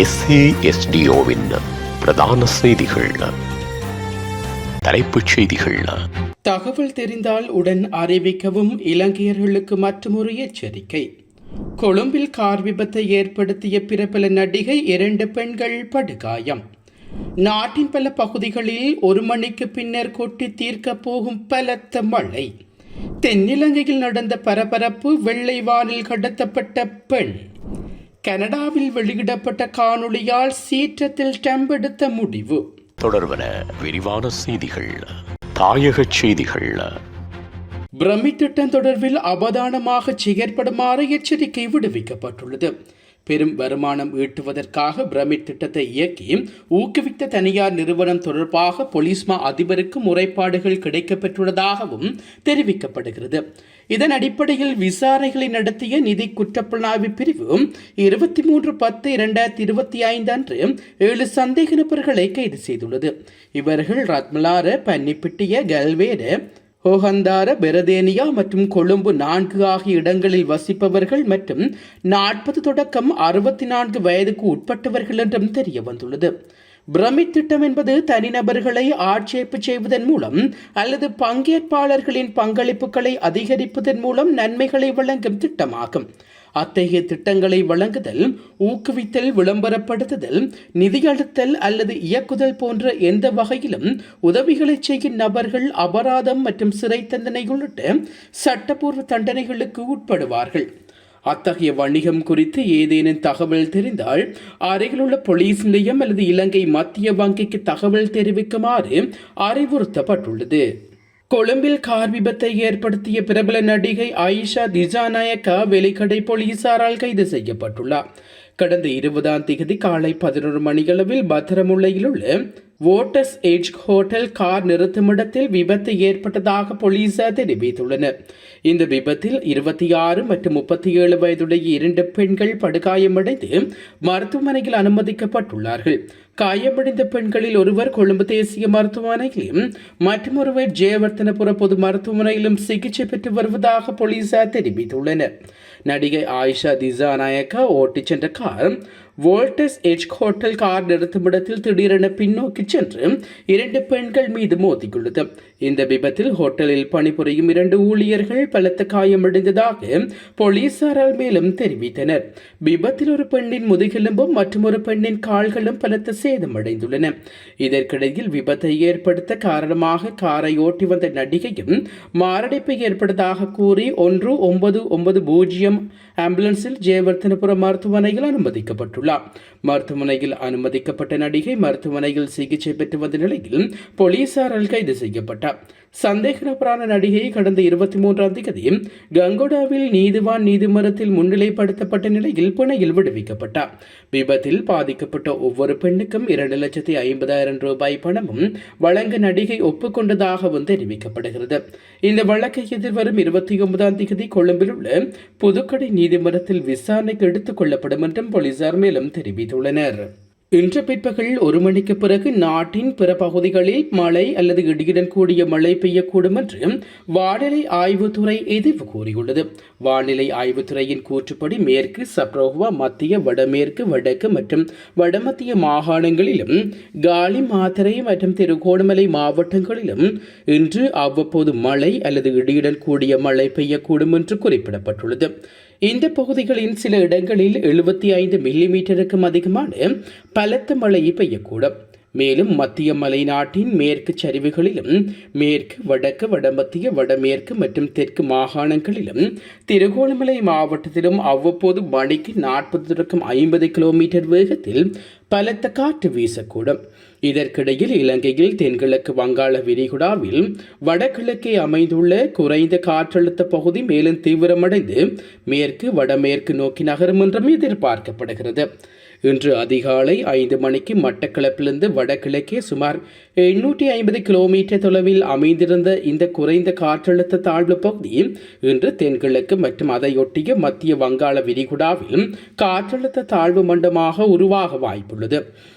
எஸ்ஏஎஸ்டிஓவின் பிரதான செய்திகள். தலைப்புச் செய்திகள். தகவல் தெரிந்தால் உடன் அறிவிக்கவும் இலங்கையர்களுக்கு மற்றொரு எச்சரிக்கை. கொழும்பில் கார் விபத்தை ஏற்படுத்திய பிரபல நடிகை இரண்டு பெண்கள் படுகாயம். நாட்டின் பல பகுதிகளில் ஒரு மணிக்கு பின்னர் கொட்டி தீர்க்கப் போகும் பலத்த மழை. தென்னிலங்கையில் நடந்த பரபரப்பு வெள்ளை வானில் கடத்தப்பட்ட பெண். கனடாவில் வெளியிடப்பட்ட காணொளியால் சீற்றத்தில் ஸ்டம்ப் எடுத்த முடிவு. தொடர்பன விரிவான செய்திகள் தாயகச் செய்திகள். பிரமி திட்டம் தொடர்பில் அவதானமாக செயற்படுமாறு எச்சரிக்கை விடுவிக்கப்பட்டுள்ளது. பெரும் வருமானம் ஈட்டுவதற்காக பிரமிட் திட்டத்தை இயக்கி ஊக்குவித்த தனியார் நிறுவனம் தொடர்பாக பொலிஸ்மா அதிபருக்கு முறைப்பாடுகள் கிடைக்கப்பெற்றுள்ளதாகவும் தெரிவிக்கப்படுகிறது. இதன் அடிப்படையில் விசாரணைகளை நடத்திய நிதி குற்றப்புலனாய்வு பிரிவு இருபத்தி மூன்று பத்து இரண்டாயிரத்தி இருபத்தி ஐந்து அன்று ஏழு சந்தேக நபர்களை கைது செய்துள்ளது. இவர்கள் ரத்மலார பன்னிப்பிட்டிய கல்வேர ஹோஹந்தார பெரதேனியா மற்றும் கொழும்பு நான்கு ஆகிய இடங்களில் வசிப்பவர்கள் மற்றும் நாற்பது தொடக்கம் அறுபத்தி நான்கு வயதுக்கு உட்பட்டவர்கள் என்றும் தெரிய வந்துள்ளது. பிரமித் திட்டம் என்பது தனிநபர்களை ஆட்சேர்ப்பு செய்வதன் மூலம் அல்லது பங்கேற்பாளர்களின் பங்களிப்புகளை அதிகரிப்பதன் மூலம் நன்மைகளை வழங்கும் திட்டமாகும். அத்தகைய திட்டங்களை வழங்குதல் ஊக்குவித்தல் விளம்பரப்படுத்துதல் நிதியளித்தல் அல்லது இயக்குதல் போன்ற எந்த வகையிலும் உதவிகளை செய்யும் நபர்கள் அபராதம் மற்றும் சிறை தண்டனை உள்ளிட்ட சட்டப்பூர்வ தண்டனைகளுக்கு உட்படுவார்கள். அத்தகைய வணிகம் குறித்து ஏதேனும் தகவல் தெரிந்தால் அருகிலுள்ள போலீஸ் நிலையம் அல்லது இலங்கை மத்திய வங்கிக்கு தகவல் தெரிவிக்குமாறு அறிவுறுத்தப்பட்டுள்ளது. கொழும்பில் கார் விபத்தை ஏற்படுத்திய பிரபல நடிகை ஆயிஷா திஜாநாயக்கா வெளிக்கடை போலீசாரால் கைது செய்யப்பட்டுள்ளார். கடந்த இருபதாம் தேதி காலை பதினொரு மணியளவில் பத்திரமுல்லையில் உள்ள வோட்டர்ஸ் ஏஜ் ஹோட்டல் கார் நிறுத்துமிடத்தில் விபத்து ஏற்பட்டதாக போலீசார் தெரிவித்துள்ளனர். இந்த விபத்தில் இருபத்தி ஆறு மற்றும் முப்பத்தி ஏழு வயதுடைய இரண்டு பெண்கள் படுகாயமடைந்து மருத்துவமனையில் அனுமதிக்கப்பட்டுள்ளார்கள். காயமடைந்த பெண்களில் ஒருவர் கொழும்பு தேசிய மருத்துவமனையிலும் மற்றொருவர் ஜெயவர்த்தனபுர பொது மருத்துவமனையிலும் சிகிச்சை பெற்று வருவதாக போலீசார் தெரிவித்துள்ளனர். நடிகை ஆயிஷா திசா நாயக்கா ஓட்டிச் சென்ற கார் வோல்டஸ் எஜ் ஹோட்டல் கார் நிறுத்துமிடத்தில் திடீரென பின்னோக்கி சென்று இரண்டு பெண்கள் மீது மோதியுள்ளது. இந்த விபத்தில் ஹோட்டலில் பணிபுரியும் இரண்டு ஊழியர்கள் பலத்த காயமடைந்ததாக போலீசாரால் மேலும் தெரிவித்தனர். விபத்தில் ஒரு பெண்ணின் முதுகெலும்பும் மற்றும் ஒரு பெண்ணின் கால்களும் பலத்த சேதமடைந்துள்ளன. இதற்கிடையில் விபத்தை ஏற்படுத்த காரணமாக காரை ஓட்டி வந்த நடிகையும் மாரடைப்பை ஏற்பட்டதாக கூறி ஒன்று ஒன்பது ஒன்பது பூஜ்ஜியம் ஆம்புலன்ஸில் ஜெயவர்த்தனபுரம் மருத்துவமனையில் அனுமதிக்கப்பட்டுள்ளார். மருத்துவமனையில் அனுமதிக்கப்பட்ட நடிகை மருத்துவமனையில் சிகிச்சை பெற்று வந்த நிலையில் போலீசாரால் கைது செய்யப்பட்டார். சந்தேக நபரான நடிகை கடந்த இருபத்தி மூன்றாம் தேதி கங்கோடாவில் நீதிவான் நீதிமன்றத்தில் முன்னிலைப்படுத்தப்பட்ட நிலையில் பிணையில் விடுவிக்கப்பட்டார். விபத்தில் பாதிக்கப்பட்ட ஒவ்வொரு பெண்ணுக்கும் இரண்டு லட்சத்தி ஐம்பதாயிரம் ரூபாய் பணமும் வழங்க நடிகை ஒப்புக்கொண்டதாகவும் தெரிவிக்கப்படுகிறது. இந்த வழக்கை எதிர்வரும் இருபத்தி ஒன்பதாம் தேதி கொழும்பில் உள்ள புதுக்கடை நீதிமன்றத்தில் விசாரணைக்கு எடுத்துக் கொள்ளப்படும் என்றும் போலீசார் மேலும் மேலும் தெரிவித்துள்ளனர். இன்று பிற்பகல் ஒரு மணிக்கு பிறகு நாட்டின் பிற பகுதிகளில் மழை அல்லது இடியுடன் கூடிய மழை பெய்யக்கூடும் என்று வானிலை ஆய்வுத்துறை எதிர்வு கூறியுள்ளது. வானிலை ஆய்வுத்துறையின் கூற்றுப்படி மேற்கு சப்ரோகுவா மத்திய வடமேற்கு வடக்கு மற்றும் வடமத்திய மாகாணங்களிலும் காலி மாத்திரை மற்றும் திருகோணமலை மாவட்டங்களிலும் இன்று அவ்வப்போது மழை அல்லது இடியுடன் கூடிய மழை பெய்யக்கூடும் என்று குறிப்பிடப்பட்டுள்ளது. இந்த பகுதிகளின் சில இடங்களில் எழுபத்தி ஐந்து மில்லிமீட்டருக்கும் அதிகமான பலத்த மழை பெய்யக்கூடும். மேலும் மத்திய மலைநாட்டின் மேற்கு சரிவுகளிலும் மேற்கு வடக்கு வடமத்திய வடமேற்கு மற்றும் தெற்கு மாகாணங்களிலும் திருகோணமலை மாவட்டத்திலும் அவ்வப்போது மணிக்கு நாற்பது ஐம்பது கிலோமீட்டர் வேகத்தில் பலத்த காற்று வீசக்கூடும். இதற்கிடையில் இலங்கையில் தென்கிழக்கு வங்காள விரிகுடாவில் வடகிழக்கே அமைந்துள்ள குறைந்த காற்றழுத்த பகுதி மேலும் தீவிரமடைந்து மேற்கு வடமேற்கு நோக்கி நகரும் என்றும் எதிர்பார்க்கப்படுகிறது. இன்று அதிகாலை ஐந்து மணிக்கு மட்டக்களப்பிலிருந்து வடகிழக்கே சுமார் எண்ணூற்றி ஐம்பது கிலோமீட்டர் தொலைவில் அமைந்திருந்த இந்த குறைந்த காற்றழுத்த தாழ்வு பகுதி இன்று தென்கிழக்கு மற்றும் அதையொட்டிய மத்திய வங்காள விரிகுடாவில் காற்றழுத்த தாழ்வு மண்டமாக உருவாக வாய்ப்புள்ளது.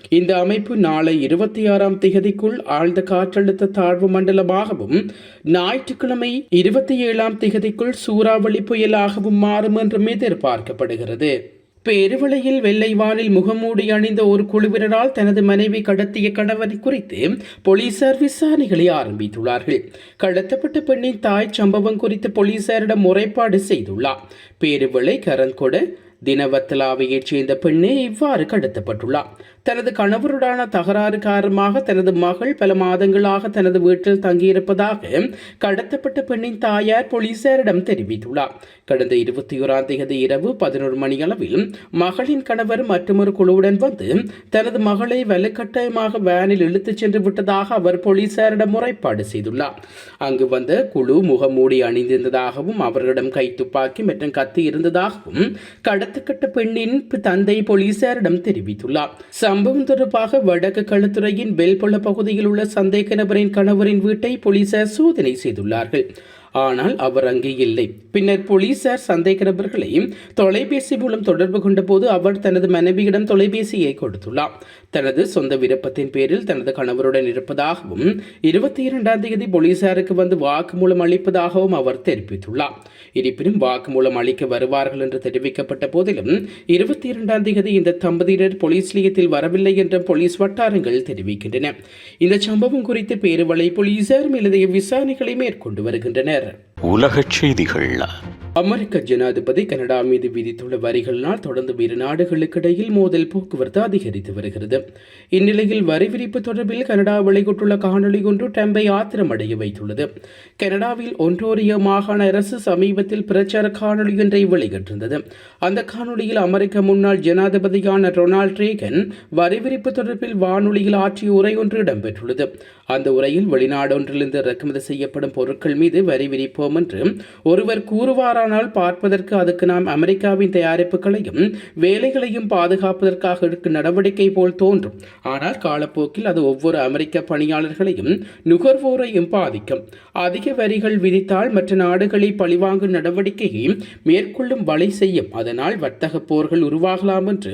இந்த அமைப்பு நாளை இருபத்தி ஆறாம் திகதிக்குள் ஆழ்ந்த காற்றழுத்த தாழ்வு மண்டலமாகவும் ஞாயிற்றுக்கிழமை இருபத்தி ஏழாம் திகதிக்குள் சூறாவளி புயலாகவும் மாறும் என்றும் எதிர்பார்க்கப்படுகிறது. பேருவளையில் வெள்ளை வானில் முகமூடி அணிந்த ஒரு குழுவினரால் தனது மனைவி கடத்திய கணவரை குறித்து போலீசார் விசாரணைகளை ஆரம்பித்துள்ளார்கள். கடத்தப்பட்ட பெண்ணின் தாய் சம்பவம் குறித்து போலீசாரிடம் முறைப்பாடு செய்துள்ளார். பேருவளை கரன்கொட தினவத்தலாவையைச் சேர்ந்த பெண்ணே இவ்வாறு கடத்தப்பட்டுள்ளார். தனது கணவருடான தகராறு காரணமாக தனது மகள் பல மாதங்களாக தனது வீட்டில் தங்கியிருப்பதாக கடத்தப்பட்ட பெண்ணின் தாயார் போலீசாரிடம் தெரிவித்துள்ளார். கடந்த இருபத்தி ஓராம் தேதி இரவு பதினோரு மணியளவில் மகளின் கணவர் மற்றொரு குழுவுடன் வந்து தனது மகளை வலுக்கட்டாயமாக வேனில் இழுத்துச் சென்று விட்டதாக அவர் போலீசாரிடம் முறைப்பாடு செய்துள்ளார். அங்கு வந்த குழு முகமூடி அணிந்திருந்ததாகவும் அவர்களிடம் கை துப்பாக்கி மற்றும் கத்தி இருந்ததாகவும் கடத்தப்பட்ட பெண்ணின் தந்தை போலீசாரிடம் தெரிவித்துள்ளார். சம்பவம் தொடர்பாக வடக்கு களத்துறையின் பெல்பொல பகுதியில் உள்ள சந்தேக நபரின் கணவரின் வீட்டை போலீசார் சோதனை செய்துள்ளார்கள். ஆனால் அவர் அங்கே இல்லை. பின்னர் போலீசார் சந்தேக நபர்களை தொலைபேசி மூலம் தொடர்பு கொண்டபோது அவர் தனது மனைவியிடம் தொலைபேசியை கொடுத்துள்ளார். தனது சொந்த விருப்பத்தின் பேரில் தனது கணவருடன் இருப்பதாகவும் இருபத்தி இரண்டாம் தேதி போலீசாருக்கு வந்து வாக்குமூலம் அளிப்பதாகவும் அவர் தெரிவித்துள்ளார். இருப்பினும் வாக்குமூலம் அளிக்க வருவார்கள் என்று தெரிவிக்கப்பட்ட போதிலும் இருபத்தி இரண்டாம் தேதி இந்த தம்பதியினர் போலீஸ் நிலையத்தில் வரவில்லை என்ற போலீஸ் வட்டாரங்கள் தெரிவிக்கின்றன. இந்த சம்பவம் குறித்து பேருவளை போலீசார் மேலதிக விசாரணைகளை மேற்கொண்டு வருகின்றனர். உலகச் செய்திகள் அமெரிக்க ஜனாதிபதி கனடா மீது விதித்துள்ள வரிகளினால் தொடர்ந்து இரு நாடுகளுக்கிடையில் மோதல் போக்குவரத்து அதிகரித்து வருகிறது. இந்நிலையில் வரி விதிப்பு தொடர்பில் கனடா வெளியிட்டுள்ள காணொலி ஒன்று டெம்பை ஆத்திரமடைய வைத்துள்ளது. கனடாவில் ஒன்டோரியோ மாகாண அரசு சமீபத்தில் பிரச்சார காணொலி ஒன்றை வெளியிட்டிருந்தது. அந்த காணொலியில் அமெரிக்க முன்னாள் ஜனாதிபதியான ரொனால்ட் ரேகன் வரி விதிப்பு தொடர்பில் வானொலியில் ஆற்றிய உரை ஒன்று இடம்பெற்றுள்ளது. அந்த உரையில் வெளிநாடொன்றிலிருந்து இறக்குமதி செய்யப்படும் பொருட்கள் மீது வரி விதிப்போம் என்று ஒருவர் கூறுவாரானால் பார்ப்பதற்கு அதுக்கு நாம் அமெரிக்காவின் தயாரிப்புகளையும் வேலைகளையும் பாதுகாப்பதற்காக எடுக்கும் நடவடிக்கை போல் தோன்றும். ஆனால் காலப்போக்கில் அது ஒவ்வொரு அமெரிக்க பணியாளர்களையும் நுகர்வோரையும் பாதிக்கும். அதிக வரிகள் விதித்தால் மற்ற நாடுகளை பழிவாங்கும் நடவடிக்கையை மேற்கொள்ளும் வலை செய்யும். அதனால் வர்த்தக போர்கள் உருவாகலாம் என்று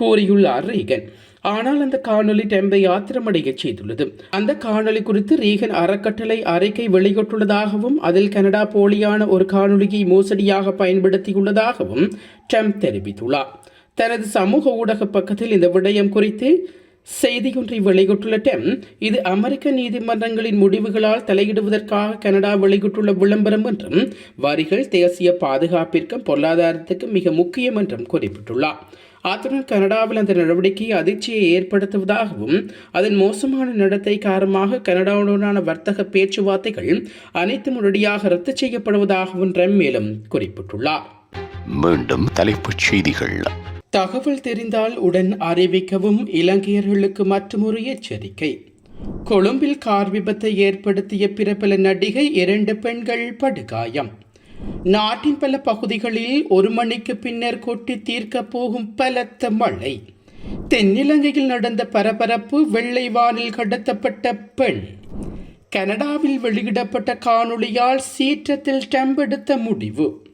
கூறியுள்ளார் ரீகன். ஆனால் அந்த காணொலி டெம்பை ஆத்திரமடைய செய்துள்ளது. அந்த காணொலி குறித்து ரீகன் அறக்கட்டளை அறிக்கை வெளியிட்டுள்ளதாகவும் அதில் கனடா போலியான ஒரு காணொலியை மோசடியாக பயன்படுத்தியுள்ளதாகவும் ட்ரம்ப் தெரிவித்துள்ளார். தனது சமூக ஊடக பக்கத்தில் இந்த விடயம் குறித்து செய்தியொன்றை வெளியிட்டுள்ள டெம் இது அமெரிக்க நீதிமன்றங்களின் முடிவுகளால் தலையிடுவதற்காக கனடா வெளியிட்டுள்ள விளம்பரம் என்றும் வரிகள் தேசிய பாதுகாப்பிற்கும் பொருளாதாரத்துக்கும் மிக முக்கியம் என்றும் குறிப்பிட்டுள்ளார். அத்துடன் கனடாவில் அந்த நடவடிக்கை அதிர்ச்சியை ஏற்படுத்துவதாகவும் அதன் மோசமான நடத்தை காரணமாக கனடாவுடனான வர்த்தக பேச்சுவார்த்தைகள் அனைத்தும் உடனடியாக ரத்து செய்யப்படுவதாகவும் ட்ரம்ப் மேலும் குறிப்பிட்டுள்ளார். மீண்டும் தலைப்புச் செய்திகள். தகவல் தெரிந்தால் உடன் அறிவிக்கவும் இலங்கையர்களுக்கு மற்றொரு எச்சரிக்கை. கொழும்பில் கார் விபத்தை ஏற்படுத்திய பிரபல நடிகை இரண்டு பெண்கள் படுகாயம். நாட்டின் பல பகுதிகளில் ஒரு மணிக்கு பின்னர் கொட்டி தீர்க்கப் போகும் பலத்த மழை. தென்னிலங்கையில் நடந்த பரபரப்பு வெள்ளை வானில் கடத்தப்பட்ட பெண். கனடாவில் வெளியிடப்பட்ட காணொளியால் சீற்றத்தில் டெம்பெடுத்த முடிவு.